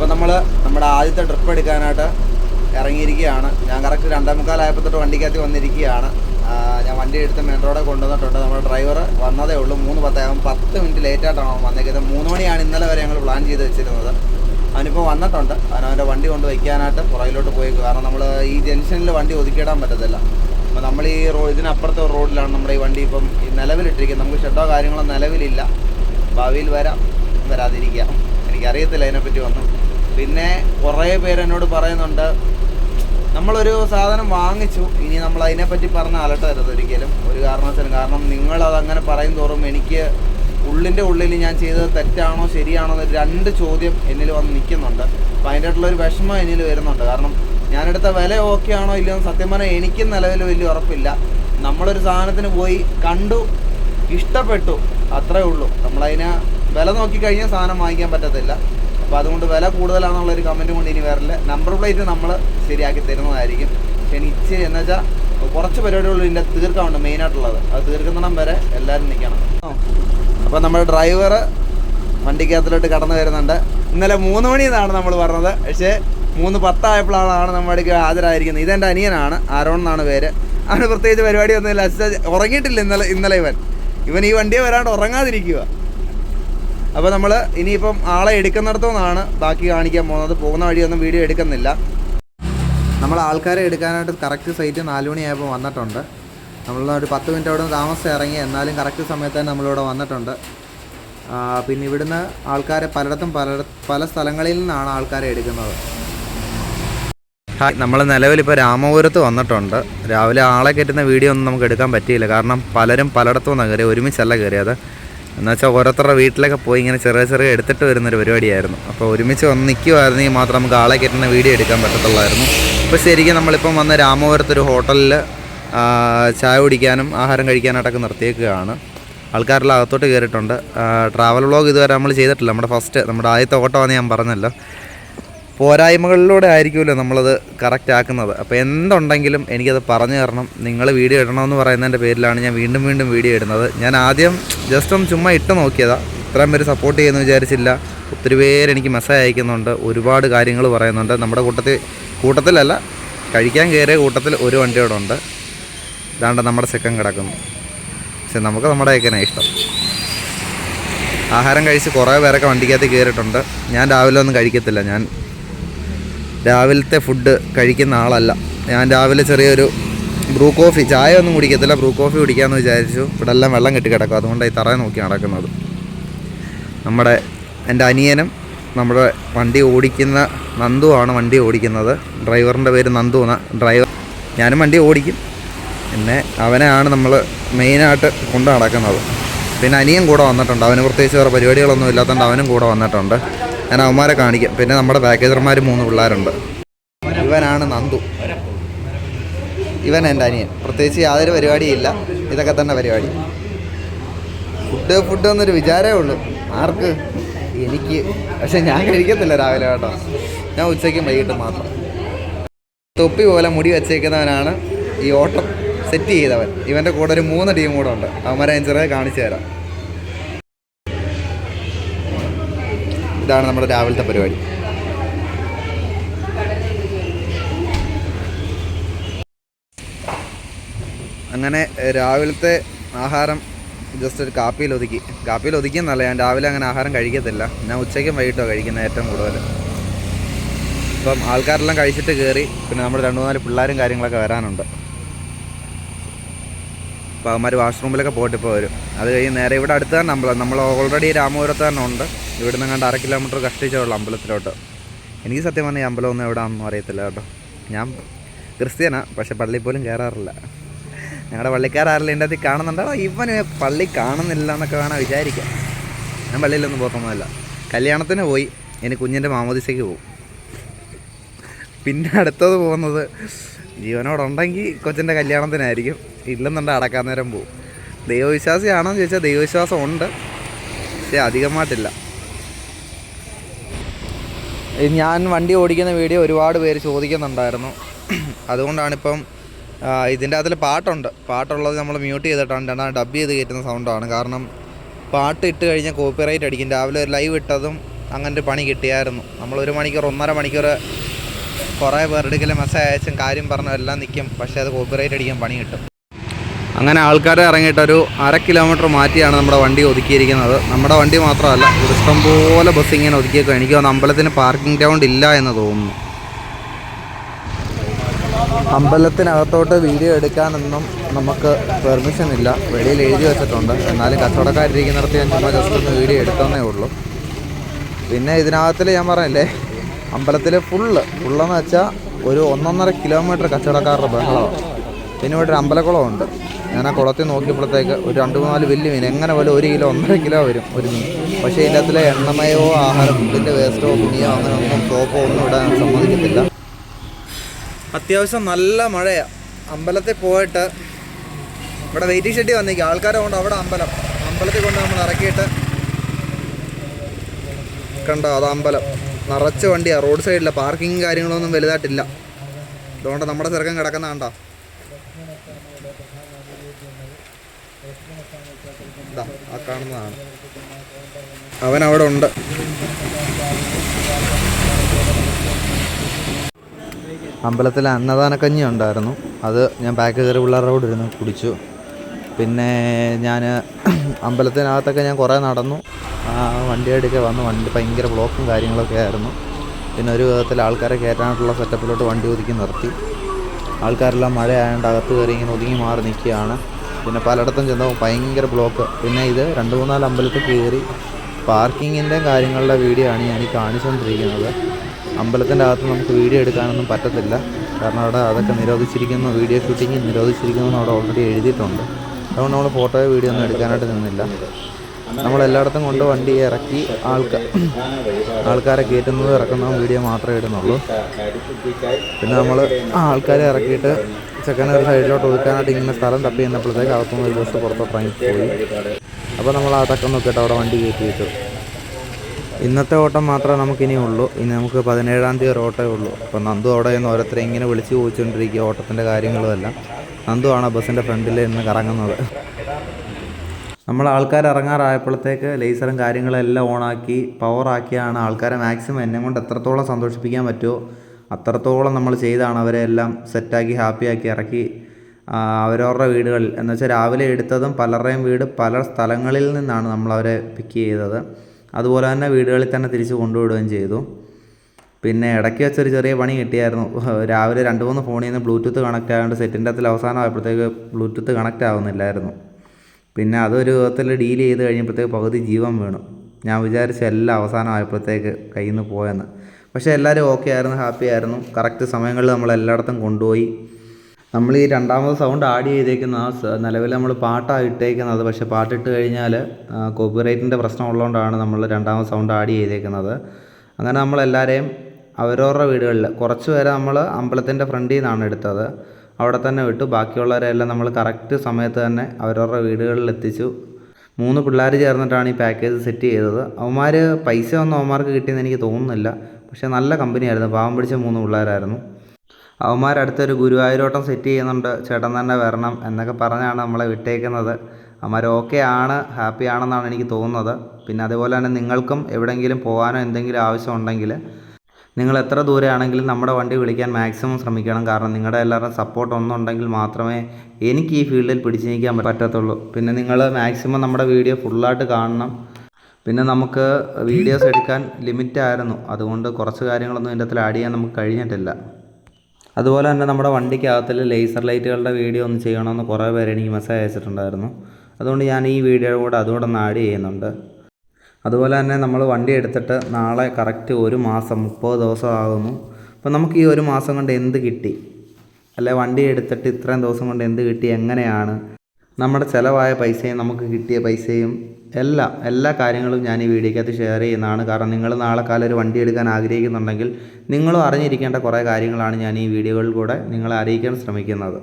ഇപ്പോൾ നമ്മൾ നമ്മുടെ ആദ്യത്തെ ട്രിപ്പ് എടുക്കാനായിട്ട് ഇറങ്ങിയിരിക്കുകയാണ്. ഞാൻ കറക്റ്റ് രണ്ടേ മുക്കാലായപ്പോൾ തൊട്ട് വണ്ടിക്കകത്ത് വന്നിരിക്കുകയാണ്. ഞാൻ വണ്ടി എടുത്ത് മെയിൻ റോഡിൽ കൊണ്ടുവന്നിട്ടുണ്ട്. നമ്മുടെ ഡ്രൈവർ വന്നതേ ഉള്ളൂ. മൂന്ന് പത്താകും പത്ത് മിനിറ്റ് ലേറ്റായിട്ടാണ് അവൻ വന്നേക്കുന്നത്. മൂന്ന് മണിയാണ് ഇന്നലെ വരെ ഞങ്ങൾ പ്ലാൻ ചെയ്ത് വെച്ചിരുന്നത്. അവനിപ്പോൾ വന്നിട്ടുണ്ട്. അവൻ അവന്റെ വണ്ടി കൊണ്ട് വയ്ക്കാനായിട്ട് പുറകിലോട്ട് പോയി കാരണം നമ്മൾ ഈ ജംഗ്ഷനിൽ വണ്ടി ഒതുക്കിയിടാൻ പറ്റത്തില്ല. അപ്പോൾ നമ്മൾ ഈ റോ ഇതിനപ്പുറത്തെ റോഡിലാണ് നമ്മുടെ ഈ വണ്ടി ഇപ്പം ഈ നിലവിലിട്ടിരിക്കുന്നത്. നമുക്ക് ഷെഡോ കാര്യങ്ങളോ നിലവിലില്ല. ഭാവിയിൽ വരാം. വരാതിരിക്കാം. എനിക്കറിയത്തില്ല അതിനെപ്പറ്റി ഒന്നും. പിന്നെ കുറേ പേരെന്നോട് പറയുന്നുണ്ട് നമ്മളൊരു സാധനം വാങ്ങിച്ചു ഇനി നമ്മൾ അതിനെപ്പറ്റി പറഞ്ഞ അലട്ടരുത് ഒരിക്കലും. ഒരു കാരണവശാലും കാരണം നിങ്ങൾ അതങ്ങനെ പറയും തോറും എനിക്ക് ഉള്ളിന്റെ ഉള്ളിൽ ഞാൻ ചെയ്തത് തെറ്റാണോ ശരിയാണോ എന്നൊരു രണ്ട് ചോദ്യം എന്നിൽ വന്ന് നിൽക്കുന്നുണ്ട്. അപ്പോൾ അതിന്റെ ഒരു വിഷമം എന്നിൽ വരുന്നുണ്ട്. കാരണം ഞാനെടുത്ത വില ഓക്കെ ആണോ ഇല്ലയോ എന്ന് സത്യം പറഞ്ഞാൽ എനിക്കും നിലവിൽ വലിയ ഉറപ്പില്ല. നമ്മളൊരു സാധനത്തിന് പോയി കണ്ടു ഇഷ്ടപ്പെട്ടു അത്രേ ഉള്ളൂ. നമ്മളതിനെ വില നോക്കിക്കഴിഞ്ഞാൽ സാധനം വാങ്ങിക്കാൻ പറ്റത്തില്ല. അപ്പോൾ അതുകൊണ്ട് വില കൂടുതലാണെന്നുള്ളൊരു കമന്റ് കൊണ്ട് ഇനി വരില്ല നമ്പർ പ്ലേറ്റ് നമ്മൾ ശരിയാക്കി തരുന്നതായിരിക്കും. ഇച്ചിരി എന്ന് വെച്ചാൽ കുറച്ച് പരിപാടികളിൽ ഇതിന്റെ തീർക്കാനുണ്ട് മെയിനായിട്ടുള്ളത് അത് തീർക്കുന്നിടം വരെ എല്ലാവരും നിൽക്കണം അപ്പോൾ നമ്മുടെ ഡ്രൈവർ വണ്ടിക്കകത്തിലോട്ട് കടന്നു വരുന്നുണ്ട്. ഇന്നലെ മൂന്ന് മണി എന്നാണ് നമ്മൾ പറഞ്ഞത്. പക്ഷേ മൂന്ന് പത്തായപ്പോഴാണ് നമ്മുടെ ഹാജരായിരിക്കുന്നത്. ഇതെന്റെ അനിയനാണ്. ആരോൺ എന്നാണ് പേര്. അവന് പ്രത്യേകിച്ച് പരിപാടി അച്ഛൻ ഉറങ്ങിയിട്ടില്ല ഇന്നലെ ഇന്നലെ ഇവൻ. ഇവൻ ഈ വണ്ടിയെ വരാണ്ട് ഉറങ്ങാതിരിക്കുക അപ്പോൾ നമ്മൾ ഇനിയിപ്പം ആളെ എടുക്കുന്നിടത്തോന്നാണ് ബാക്കി കാണിക്കാൻ പോകുന്നത്. പോകുന്ന വഴിയൊന്നും വീഡിയോ എടുക്കുന്നില്ല. നമ്മൾ ആൾക്കാരെ എടുക്കാനായിട്ട് കറക്റ്റ് സൈറ്റ് നാല് മണിയായപ്പോൾ വന്നിട്ടുണ്ട്. നമ്മൾ ഒരു പത്ത് മിനിറ്റ് അവിടെ താമസം ഇറങ്ങി എന്നാലും കറക്റ്റ് സമയത്ത് തന്നെ നമ്മളിവിടെ വന്നിട്ടുണ്ട്. പിന്നെ ഇവിടുന്ന് ആൾക്കാരെ പലയിടത്തും പല പല സ്ഥലങ്ങളിൽ നിന്നാണ് ആൾക്കാരെ എടുക്കുന്നത്. നമ്മൾ നിലവിലിപ്പോൾ രാമപുരത്ത് വന്നിട്ടുണ്ട്. രാവിലെ ആളെ കയറ്റുന്ന വീഡിയോ ഒന്നും നമുക്ക് എടുക്കാൻ പറ്റിയില്ല. കാരണം പലരും പലയിടത്തും നിന്നാണ് കയറി ഒരുമിച്ചല്ല കയറിയത് എന്നുവെച്ചാൽ ഓരോരുത്തരുടെ വീട്ടിലൊക്കെ പോയി ഇങ്ങനെ ചെറിയ ചെറിയ എടുത്തിട്ട് വരുന്നൊരു പരിപാടിയായിരുന്നു. അപ്പോൾ ഒരുമിച്ച് വന്ന് നിൽക്കുമായിരുന്നെങ്കിൽ മാത്രം നമുക്ക് ആളെ കയറ്റുന്ന വീഡിയോ എടുക്കാൻ പറ്റത്തുള്ളായിരുന്നു. അപ്പോൾ ശരിക്കും നമ്മളിപ്പം വന്ന രാമപുരത്തൊരു ഹോട്ടലിൽ ചായ കുടിക്കാനും ആഹാരം കഴിക്കാനായിട്ടൊക്കെ നിർത്തിയേക്കുകയാണ്. ആൾക്കാരെല്ലാം അകത്തോട്ട് കയറിയിട്ടുണ്ട്. ട്രാവൽ വ്ളോഗ് ഇതുവരെ നമ്മൾ ചെയ്തിട്ടില്ല. നമ്മുടെ ഫസ്റ്റ് നമ്മുടെ ആദ്യത്തെ ഓട്ടമാണെന്ന് ഞാൻ പറഞ്ഞല്ലോ. പോരായ്മകളിലൂടെ ആയിരിക്കുമല്ലോ നമ്മളത് കറക്റ്റ് ആക്കുന്നത്. അപ്പോൾ എന്തുണ്ടെങ്കിലും എനിക്കത് പറഞ്ഞു തരണം. നിങ്ങൾ വീഡിയോ ഇടണമെന്ന് പറയുന്നതിന്റെ പേരിലാണ് ഞാൻ വീണ്ടും വീണ്ടും വീഡിയോ ഇടുന്നത്. ഞാൻ ആദ്യം ജസ്റ്റ് ഒന്ന് ചുമ്മാ ഇട്ട് നോക്കിയതാണ് ഇത്രയും പേര് സപ്പോർട്ട് ചെയ്യുമെന്ന് വിചാരിച്ചില്ല. ഒത്തിരി പേര് എനിക്ക് മെസ്സേജ് അയക്കുന്നുണ്ട്. ഒരുപാട് കാര്യങ്ങൾ പറയുന്നുണ്ട്. നമ്മുടെ കൂട്ടത്തിൽ കൂട്ടത്തിലല്ല കഴിക്കാൻ കയറിയ കൂട്ടത്തിൽ ഒരു വണ്ടിയോടെ ഉണ്ട്. ഇതാണ്ട് നമ്മുടെ സെക്കൻ കിടക്കുന്നു. പക്ഷെ നമുക്ക് നമ്മുടെ ഏക്കനെ ഇഷ്ടം. ആഹാരം കഴിച്ച് കുറേ പേരൊക്കെ വണ്ടിക്കകത്ത് കയറിയിട്ടുണ്ട്. ഞാൻ രാവിലെ ഒന്നും കഴിക്കത്തില്ല. ഞാൻ രാവിലത്തെ ഫുഡ് കഴിക്കുന്ന ആളല്ല. ഞാൻ രാവിലെ ചെറിയൊരു ബ്രൂ കോഫി ചായ ഒന്നും കുടിക്കത്തില്ല. ബ്രൂ കോഫി കുടിക്കാമെന്ന് വിചാരിച്ചു. ഇവിടെ എല്ലാം വെള്ളം കെട്ടി കിടക്കും. അതുകൊണ്ട് ഈ തറയെ നോക്കി നടക്കുന്നത്. നമ്മുടെ എന്റെ അനിയനും നമ്മുടെ വണ്ടി ഓടിക്കുന്ന നന്ദുവാണ് വണ്ടി ഓടിക്കുന്നത്. ഡ്രൈവറിന്റെ പേര് നന്ദു എന്ന ഡ്രൈവർ. ഞാനും വണ്ടി ഓടിക്കും. പിന്നെ അവനെയാണ് നമ്മൾ മെയിനായിട്ട് കൊണ്ട് നടക്കുന്നത്. പിന്നെ അനിയൻ കൂടെ വന്നിട്ടുണ്ട്. അവന് പ്രത്യേകിച്ച് വേറെ പരിപാടികളൊന്നും ഇല്ലാത്തതുകൊണ്ട് അവനും കൂടെ വന്നിട്ടുണ്ട്. ഞാൻ അവന്മാരെ കാണിക്കാം. പിന്നെ നമ്മുടെ പാക്കേജർമാർ മൂന്ന് പിള്ളേരുണ്ട്. ഇവനാണ് നന്ദു. ഇവൻ എന്റെ അനിയൻ. പ്രത്യേകിച്ച് യാതൊരു പരിപാടിയില്ല ഇതൊക്കെ തന്നെ പരിപാടി. ഫുഡ് ഫുഡ് എന്നൊരു വിചാരമേ ഉള്ളൂ. ആർക്ക്? എനിക്ക്. പക്ഷെ ഞാൻ കഴിക്കത്തില്ല രാവിലെ കേട്ടോ. ഞാൻ ഉച്ചയ്ക്കും വൈകിട്ട് മാത്രം. തൊപ്പി പോലെ മുടി വെച്ചേക്കുന്നവനാണ് ഈ ഓട്ടം. സെറ്റ് ചെയ്തവൻ. ഇവന്റെ കൂടെ ഒരു മൂന്ന് ടീം കൂടെ ഉണ്ട്. അവന്മാരെ ഞാൻ ചെറിയ കാണിച്ചു തരാം. ഇതാണ് നമ്മുടെ രാവിലത്തെ പരിപാടി. അങ്ങനെ രാവിലത്തെ ആഹാരം ജസ്റ്റ് ഒരു കാപ്പിയിൽ ഒതുക്കി. കാപ്പിയിൽ ഒതുക്കിയെന്നല്ല ഞാൻ രാവിലെ അങ്ങനെ ആഹാരം കഴിക്കത്തില്ല. ഞാൻ ഉച്ചയ്ക്കും വൈകിട്ടോ കഴിക്കുന്നത് ഏറ്റവും കൂടുതൽ. ഇപ്പം ആൾക്കാരെല്ലാം കഴിച്ചിട്ട് കയറി പിന്നെ നമ്മുടെ രണ്ട് മൂന്നാൽ പിള്ളേരും കാര്യങ്ങളൊക്കെ വരാനുണ്ട്. അപ്പോൾ അവന്മാർ വാഷ്റൂമിലൊക്കെ പോയിട്ട് ഇപ്പോൾ വരും. അത് കഴിഞ്ഞ് നേരെ ഇവിടെ അടുത്ത് തന്നെ അമ്പലം. നമ്മൾ ഓൾറെഡി രാമപുരത്ത് തന്നെ ഉണ്ട്. ഇവിടെ നിന്ന് കണ്ട് അര കിലോമീറ്റർ കഷ്ടിച്ചേ ഉള്ളൂ അമ്പലത്തിലോട്ട്. എനിക്ക് സത്യം പറഞ്ഞാൽ ഈ അമ്പലമൊന്നും എവിടെയാണെന്നും അറിയത്തില്ല കേട്ടോ. ഞാൻ ക്രിസ്ത്യനാണ് പക്ഷേ പള്ളിയിൽ പോലും കയറാറില്ല ഞങ്ങളുടെ പള്ളിക്കാരാരെല്ലാം എന്റെ അതിൽ കാണുന്നുണ്ടോ? ഇവന് പള്ളി കാണുന്നില്ല എന്നൊക്കെ വേണം വിചാരിക്കാം. ഞാൻ പള്ളിയിലൊന്നും പോകത്തൊന്നുമില്ല കല്യാണത്തിന് പോയി. ഇനി കുഞ്ഞിന്റെ മാമോദിസയ്ക്ക് പോകും പിന്നെ അടുത്തത് പോകുന്നത് ജീവനോടുണ്ടെങ്കിൽ കൊച്ചിന്റെ കല്യാണത്തിനായിരിക്കും ഇല്ലെന്നുണ്ട് അടക്കാൻ നേരം പോവും. ദൈവവിശ്വാസിയാണോ എന്ന് ചോദിച്ചാൽ ദൈവവിശ്വാസം ഉണ്ട് പക്ഷേ അധികമായിട്ടില്ല. ഞാൻ വണ്ടി ഓടിക്കുന്ന വീഡിയോ ഒരുപാട് പേര് ചോദിക്കുന്നുണ്ടായിരുന്നു. അതുകൊണ്ടാണിപ്പം ഇതിന്റെ അതിൽ പാട്ടുണ്ട്. പാട്ടുള്ളത് നമ്മൾ മ്യൂട്ട് ചെയ്തിട്ടാണ്. ഡബ് ചെയ്ത് കയറ്റുന്ന സൗണ്ടാണ്. കാരണം പാട്ട് ഇട്ട് കഴിഞ്ഞാൽ കോപ്പിറൈറ്റ് അടിക്കും. രാവിലെ ഒരു ലൈവ് ഇട്ടതും അങ്ങനൊരു പണി കിട്ടിയായിരുന്നു. നമ്മൾ ഒരു മണിക്കൂർ ഒന്നര മണിക്കൂർ കുറേ പേരെടുക്കലും മെസ്സേജ് അയച്ചും കാര്യം പറഞ്ഞു എല്ലാം നിൽക്കും പക്ഷേ അത് കോപ്പിറൈറ്റ് അടിക്കാൻ പണി കിട്ടും. അങ്ങനെ ആൾക്കാരെ ഇറങ്ങിയിട്ട് ഒരു അര കിലോമീറ്റർ മാറ്റിയാണ് നമ്മുടെ വണ്ടി ഒതുക്കിയിരിക്കുന്നത്. നമ്മുടെ വണ്ടി മാത്രമല്ല ഇഷ്ടം പോലെ ബസ് ഇങ്ങനെ ഒതുക്കിയേക്കും എനിക്ക് തോന്നുന്നു അമ്പലത്തിന് പാർക്കിംഗ് ഗ്രൗണ്ട് ഇല്ല എന്ന് തോന്നുന്നു. അമ്പലത്തിനകത്തോട്ട് വീഡിയോ എടുക്കാനൊന്നും നമുക്ക് പെർമിഷൻ ഇല്ല. വെളിയിൽ എഴുതി വെച്ചിട്ടുണ്ട്. എന്നാലും കച്ചവടക്കാരിരിക്കുന്നിടത്ത് ഞാൻ ചുമ്മാ ജസ്റ്റ് ഒന്ന് വീഡിയോ എടുത്തന്നേ ഉള്ളൂ. പിന്നെ ഇതിനകത്തിൽ ഞാൻ പറഞ്ഞില്ലേ അമ്പലത്തിൽ ഫുള്ള് ഫുള്ളെന്ന് വെച്ചാൽ ഒരു ഒന്നൊന്നര കിലോമീറ്റർ കച്ചവടക്കാരുടെ ബഹളമാണ് പിന്നെ ഇവിടെ ഒരു അമ്പലക്കുളമുണ്ട് ഞാൻ ആ കുളത്തിൽ നോക്കിയപ്പോഴത്തേക്ക് ഒരു രണ്ട് നാല് വലിയ മീൻ. എങ്ങനെ പോലും ഒരു കിലോ ഒന്നര കിലോ വരും ഒരു മീൻ. പക്ഷേ ഇതിന്റെ അകത്തിലെ എണ്ണമയോ ആഹാരം ഫുഡിന്റെ വേസ്റ്റോ തുണിയോ അങ്ങനെ ഒന്നും സോപ്പോ ഒന്നും ഇടാൻ സമ്മതിക്കത്തില്ല. അത്യാവശ്യം നല്ല മഴയാണ് അമ്പലത്തിൽ പോയിട്ട് ഇവിടെ വെയിറ്റിംഗ് ഷെഡി വന്നേക്കും. ആൾക്കാരെ കൊണ്ട് അവിടെ അമ്പലം. അമ്പലത്തിൽ കൊണ്ട് നമ്മൾ ഇറക്കിയിട്ട് കണ്ടോ അത് അമ്പലം. നിറച്ച് വണ്ടിയാണ് റോഡ് സൈഡില്ല പാർക്കിങ് കാര്യങ്ങളൊന്നും വലുതായിട്ടില്ല. അതുകൊണ്ട് നമ്മുടെ തിരക്കം കിടക്കുന്ന ആ കാണുന്നതാണ്. അവൻ അവിടെ ഉണ്ട്. അമ്പലത്തിൽ അന്നദാന കഞ്ഞി ഉണ്ടായിരുന്നു. അത് ഞാൻ പാക്ക് കയറി പിള്ളേരുടെ കൂടെ ഇരുന്ന് കുടിച്ചു. പിന്നെ ഞാൻ അമ്പലത്തിനകത്തൊക്കെ ഞാൻ കുറേ നടന്നു. ആ വണ്ടിയെടുക്കെ വന്ന് വണ്ടി ഭയങ്കര ബ്ലോക്കും കാര്യങ്ങളൊക്കെ ആയിരുന്നു. പിന്നെ ഒരു വിധത്തിൽ ആൾക്കാരെ കയറ്റാനായിട്ടുള്ള സെറ്റപ്പിലോട്ട് വണ്ടി ഒതുക്കി നിർത്തി. ആൾക്കാരെല്ലാം മഴ ആയതുകൊണ്ട് അകത്ത് കയറി ഇങ്ങനെ ഒതുങ്ങി മാറി നിൽക്കുകയാണ്. പിന്നെ പലയിടത്തും ചെന്നപ്പോൾ ഭയങ്കര ബ്ലോക്ക്. പിന്നെ ഇത് രണ്ട് മൂന്നാൽ അമ്പലത്തിൽ കയറി പാർക്കിങ്ങിന്റെ കാര്യങ്ങളുടെ വീഡിയോ ആണ് ഞാൻ ഈ കാണിച്ചുകൊണ്ടിരിക്കുന്നത്. അമ്പലത്തിന്റെ അകത്ത് നമുക്ക് വീഡിയോ എടുക്കാനൊന്നും പറ്റത്തില്ല. കാരണം അവിടെ അതൊക്കെ നിരോധിച്ചിരിക്കുന്നു. വീഡിയോ ഷൂട്ടിങ് നിരോധിച്ചിരിക്കുന്നു അവിടെ ഓൾറെഡി എഴുതിയിട്ടുണ്ട്. അതുകൊണ്ട് നമ്മൾ ഫോട്ടോയോ വീഡിയോ ഒന്നും എടുക്കാനായിട്ട് നിന്നില്ല. നമ്മൾ എല്ലായിടത്തും കൊണ്ട് വണ്ടി ഇറക്കി ആൾക്കാർ ആൾക്കാരെ കയറ്റുന്നതും ഇറക്കുന്നതും വീഡിയോ മാത്രമേ ഇടുന്നുള്ളൂ. പിന്നെ നമ്മൾ ആൾക്കാരെ ഇറക്കിയിട്ട് ചെക്കനെ ഒരു സൈഡിലോട്ട് ഒതുക്കാനായിട്ട് ഇങ്ങനെ സ്ഥലം തപ്പി ചെന്നപ്പോഴത്തേക്ക് അകത്തുനിന്ന് ഒരു ബസ് പുറത്തോട്ട് ഇറങ്ങി പോയി. അപ്പോൾ നമ്മൾ അതൊക്കെ നോക്കിയിട്ട് അവിടെ വണ്ടി കയറ്റിയിട്ടു. ഇന്നത്തെ ഓട്ടം മാത്രമേ നമുക്കിനി ഉള്ളൂ. ഇനി നമുക്ക് പതിനേഴാം തീയതി ഒരു ഓട്ടമേ ഉള്ളൂ. അപ്പോൾ നന്ദു അവിടെ നിന്ന് ഓരോരുത്തരെ ഇങ്ങനെ വിളിച്ച് ചോദിച്ചുകൊണ്ടിരിക്കുക ഓട്ടത്തിന്റെ കാര്യങ്ങളുമെല്ലാം ആണ് ബസ്സിന്റെ ഫ്രണ്ടിൽ നിന്ന് കറങ്ങുന്നത്. നമ്മൾ ആൾക്കാർ ഇറങ്ങാറായപ്പോഴത്തേക്ക് ലേസറും കാര്യങ്ങളെല്ലാം ഓണാക്കി പവറാക്കിയാണ് ആൾക്കാരെ മാക്സിമം എന്നെ കൊണ്ട് എത്രത്തോളം സന്തോഷിപ്പിക്കാൻ പറ്റുമോ അത്രത്തോളം നമ്മൾ ചെയ്താണ് അവരെ എല്ലാം സെറ്റാക്കി ഹാപ്പിയാക്കി ഇറക്കി അവരവരുടെ വീടുകളിൽ. എന്ന് വെച്ചാൽ രാവിലെ എടുത്തതും പലരുടെയും വീട് പല സ്ഥലങ്ങളിൽ നിന്നാണ് നമ്മൾ അവരെ പിക്ക് ചെയ്തത്. അതുപോലെ തന്നെ വീടുകളിൽ തന്നെ തിരിച്ച് കൊണ്ടുവിടുകയും ചെയ്തു. പിന്നെ ഇടയ്ക്ക് വെച്ചൊരു ചെറിയ പണി കിട്ടിയായിരുന്നു. രാവിലെ രണ്ട് മൂന്ന് ഫോണിൽ നിന്ന് ബ്ലൂടൂത്ത് കണക്റ്റ് ആയതുകൊണ്ട് സെറ്റിന്റെ അകത്തിൽ അവസാനമായപ്പോഴത്തേക്ക് ബ്ലൂടൂത്ത് കണക്റ്റ് ആവുന്നില്ലായിരുന്നു. പിന്നെ അതൊരു വിധത്തിൽ ഡീൽ ചെയ്ത് കഴിഞ്ഞപ്പോഴത്തേക്ക് പകുതി ജീവൻ വീണു. ഞാൻ വിചാരിച്ചു എല്ലാം അവസാനമായപ്പോഴത്തേക്ക് കയ്യിൽ നിന്ന് പോയെന്ന്. പക്ഷേ എല്ലാവരും ഓക്കെ ആയിരുന്നു ഹാപ്പി ആയിരുന്നു. കറക്റ്റ് സമയങ്ങളിൽ നമ്മൾ എല്ലായിടത്തും കൊണ്ടുപോയി. നമ്മൾ ഈ രണ്ടാമത് സൗണ്ട് ആഡ് ചെയ്തേക്കുന്ന ആ നിലവിൽ നമ്മൾ പാട്ടാണ് ഇട്ടേക്കുന്നത്. പക്ഷേ പാട്ടിട്ട് കഴിഞ്ഞാൽ കോപ്പിറൈറ്റിന്റെ പ്രശ്നം ഉള്ളതുകൊണ്ടാണ് നമ്മൾ രണ്ടാമത് സൗണ്ട് ആഡ് ചെയ്തേക്കുന്നത്. അങ്ങനെ നമ്മളെല്ലാവരെയും അവരവരുടെ വീടുകളിൽ കുറച്ച് പേരെ നമ്മൾ അമ്പലത്തിന്റെ ഫ്രണ്ടിൽ നിന്നാണ് എടുത്തത്. അവിടെ തന്നെ വിട്ടു. ബാക്കിയുള്ളവരെല്ലാം നമ്മൾ കറക്റ്റ് സമയത്ത് തന്നെ അവരവരുടെ വീടുകളിൽ എത്തിച്ചു. മൂന്ന് പിള്ളേർ ചേർന്നിട്ടാണ് ഈ പാക്കേജ് സെറ്റ് ചെയ്തത്. അവന്മാർ പൈസ ഒന്നും അവന്മാർക്ക് കിട്ടിയെന്ന് എനിക്ക് തോന്നുന്നില്ല. പക്ഷേ നല്ല കമ്പനിയായിരുന്നു പാവം പിടിച്ച മൂന്ന് പിള്ളേരായിരുന്നു. അവന്മാരടുത്തൊരു ഗുരുവായൂരോട്ടം സെറ്റ് ചെയ്യുന്നുണ്ട്. ചേട്ടൻ തന്നെ വരണം എന്നൊക്കെ പറഞ്ഞാണ് നമ്മളെ വിട്ടേക്കുന്നത്. അവന്മാർ ഓക്കെ ആണ് ഹാപ്പി ആണെന്നാണ് എനിക്ക് തോന്നുന്നത്. പിന്നെ അതുപോലെ തന്നെ നിങ്ങൾക്കും എവിടെയെങ്കിലും പോകാനോ എന്തെങ്കിലും ആവശ്യമുണ്ടെങ്കിൽ നിങ്ങൾ എത്ര ദൂരെയാണെങ്കിലും നമ്മുടെ വണ്ടി വിളിക്കാൻ മാക്സിമം ശ്രമിക്കണം. കാരണം നിങ്ങളുടെ എല്ലാവരുടെയും സപ്പോർട്ട് ഒന്നുണ്ടെങ്കിൽ മാത്രമേ എനിക്ക് ഈ ഫീൽഡിൽ പിടിച്ചു നിൽക്കാൻ പറ്റത്തുള്ളൂ. പിന്നെ നിങ്ങൾ മാക്സിമം നമ്മുടെ വീഡിയോ ഫുള്ളായിട്ട് കാണണം. പിന്നെ നമുക്ക് വീഡിയോസ് എടുക്കാൻ ലിമിറ്റ് ആയിരുന്നു. അതുകൊണ്ട് കുറച്ച് കാര്യങ്ങളൊന്നും ഇതിന്റെ ആഡ് ചെയ്യാൻ നമുക്ക് കഴിഞ്ഞിട്ടില്ല. അതുപോലെ തന്നെ നമ്മുടെ വണ്ടിക്കകത്തിൽ ലേസർ ലൈറ്റുകളുടെ വീഡിയോ ഒന്ന് ചെയ്യണമെന്ന് കുറേ പേര് എനിക്ക് മെസ്സേജ് അയച്ചിട്ടുണ്ടായിരുന്നു. അതുകൊണ്ട് ഞാൻ ഈ വീഡിയോ കൂടെ അതുകൂടെ ഒന്ന് ആഡ് ചെയ്യുന്നുണ്ട്. അതുപോലെ തന്നെ നമ്മൾ വണ്ടി എടുത്തിട്ട് നാളെ കറക്റ്റ് ഒരു മാസം മുപ്പത് ദിവസം ആകുന്നു. അപ്പോൾ നമുക്ക് ഈ ഒരു മാസം കൊണ്ട് എന്ത് കിട്ടി? അല്ലെ വണ്ടി എടുത്തിട്ട് ഇത്രയും ദിവസം കൊണ്ട് എന്ത് കിട്ടി? എങ്ങനെയാണ്? നമ്മുടെ ചിലവായ പൈസയും നമുക്ക് കിട്ടിയ പൈസയും എല്ലാം എല്ലാ കാര്യങ്ങളും ഞാൻ ഈ വീഡിയോക്കകത്ത് ഷെയർ ചെയ്യുന്നതാണ്. കാരണം നിങ്ങൾ നാളെ കാലം ഒരു വണ്ടി എടുക്കാൻ ആഗ്രഹിക്കുന്നുണ്ടെങ്കിൽ നിങ്ങളും അറിഞ്ഞിരിക്കേണ്ട കുറേ കാര്യങ്ങളാണ് ഞാൻ ഈ വീഡിയോകളിൽ കൂടെ നിങ്ങളെ അറിയിക്കാൻ ശ്രമിക്കുന്നത്.